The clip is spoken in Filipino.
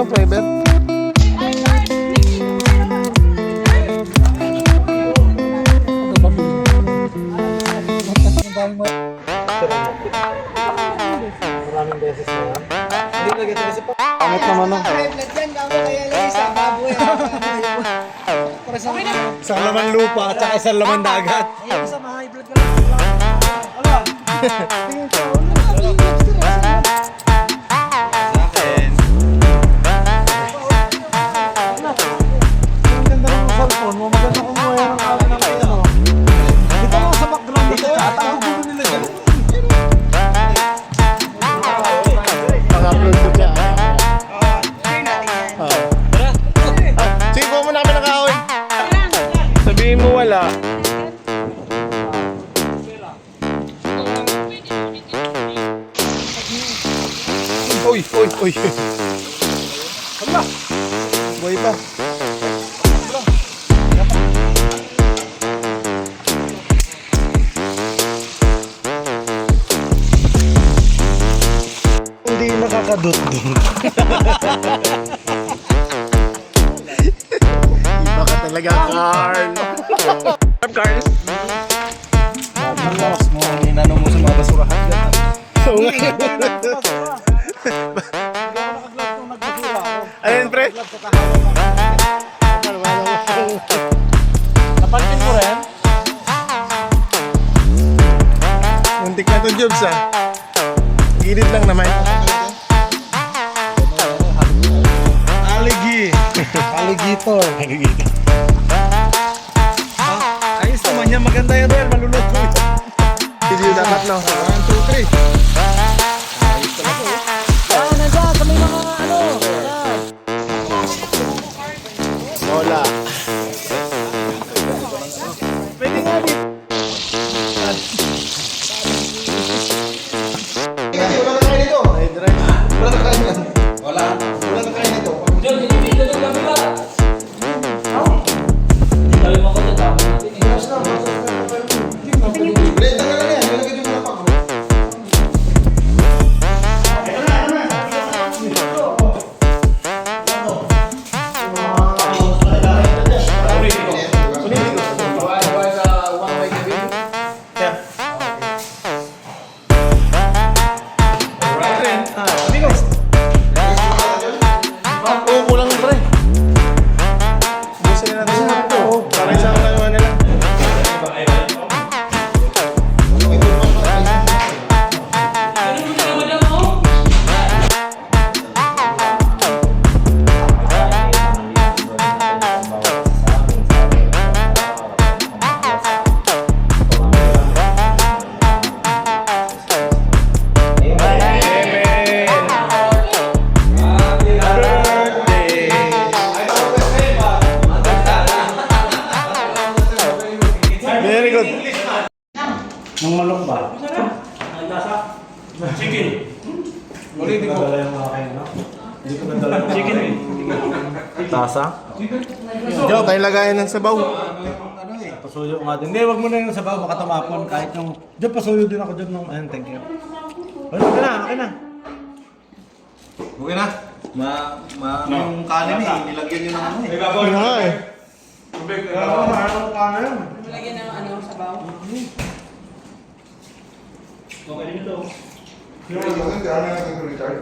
yung private? Maraming beses na yan. Hindi na ganyan kasi pa. Pangit naman no. Private yan, gawin kaya lang isang baboy. Para sa mga. Isang laman lupa at isang laman dagat. Ayun, sa mga high blood ka lang. Ano? Uy, uy, uy. Hala. Buhay pa. Hindi nakakadot-dot. Iba ka talaga, Carl. Carl. Ang lakas mo, inano mo sa mga basurahan. Oo nga. Ayun, pre. Napansin mo rin? Muntik na to, Jobs, ah. Gilid lang naman. Aligi. Alligator. Ah, ayos naman yan. Maganda yan, Pwede nga Oo, Tasa? Yo, tayo lagayan ng sabaw. Pasuyo nga din. Hindi, wag mo na yung sabaw. Baka tumapon kahit yung... Diyan, pasuyo din ako dyan. Ng... Ayun, thank you. Ayun, okay na, okay na. Okay na. Ma, ma, yung kanin eh, nilagyan nyo ng ano eh. Ano nga eh. Pero, maharap ka na yun. Lagyan ng ano, sabaw. Thiruvalluvar